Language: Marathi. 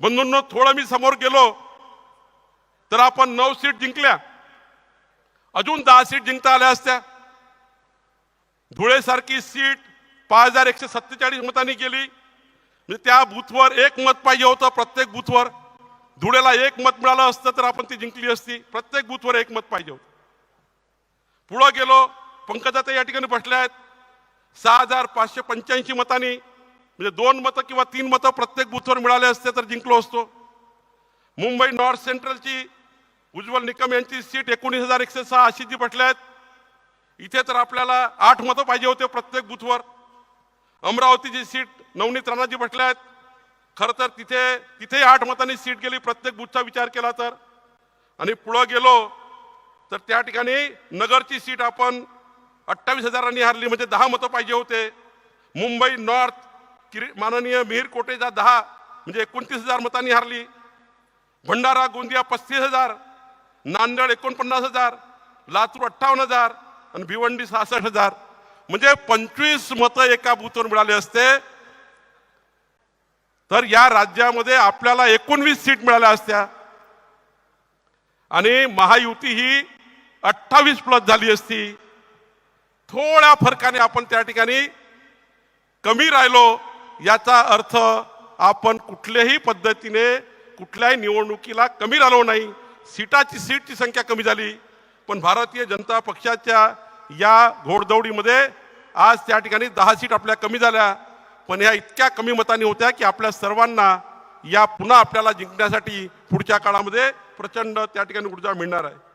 बंधूंनो थोडं मी समोर गेलो तर आपण नऊ सीट जिंकल्या. अजून दहा सीट जिंकता आल्या असत्या. धुळेसारखी सीट पाच हजार एकशे सत्तेचाळीस मतांनी गेली. म्हणजे त्या बूथवर एक मत पाहिजे होतं प्रत्येक बूथवर. धुळेला एक मत मिळालं असतं तर आपण ती जिंकली असती. प्रत्येक बूथवर एक मत पाहिजे होतं. पुढं गेलो पंकजाता या ठिकाणी बसल्या आहेत. सहा हजार पाचशे पंच्याऐंशी मतांनी म्हणजे दोन मतं किंवा तीन मतं प्रत्येक बूथवर मिळाले असते तर जिंकलो असतो. मुंबई नॉर्थ सेंट्रलची उज्ज्वल निकम यांची सीट एकोणीस हजार एकशे सहा अशी जी बसल्या आहेत इथे तर आपल्याला आठ मतं पाहिजे होते प्रत्येक बूथवर अमरावतीची सीट नवनीत राणाजी बसल्या आहेत खरं तर तिथे तिथे आठ मतांनी सीट गेली प्रत्येक बूथचा विचार केला तर. आणि पुढं गेलो तर त्या ठिकाणी नगरची सीट आपण अठ्ठावीस हजारांनी हारली म्हणजे दहा मतं पाहिजे होते. मुंबई नॉर्थ किरी माननीय मिहीर कोटेचा दहा म्हणजे एकोणतीस हजार मतांनी हारली. भंडारा गोंदिया पस्तीस हजार नांदेड एकोणपन्नास हजार लातूर अठ्ठावन्न हजार आणि भिवंडी सहासष्ट हजार. म्हणजे पंचवीस मतं एका बूथवर मिळाले असते. तर या राज्यामध्ये आपल्याला एकोणवीस सीट मिळाल्या असत्या. आणि महायुती ही अठ्ठावीस प्लस झाली असती. थोड्या फरकाने आपण त्या ठिकाणी कमी राहिलो. याचा अर्थ आपण कुठल्याही पद्धतीने कुठल्याही निवडणुकीला कमी झालो नाही. सीटाची सीटची संख्या कमी झाली. पण भारतीय जनता पक्षाच्या या घोडदौडीमध्ये आज त्या ठिकाणी दहा सीट आपल्या कमी झाल्या. पण ह्या इतक्या कमी मतांनी होत्या की आपल्या सर्वांना या पुन्हा आपल्याला जिंकण्यासाठी पुढच्या काळामध्ये प्रचंड त्या ठिकाणी ऊर्जा मिळणार आहे.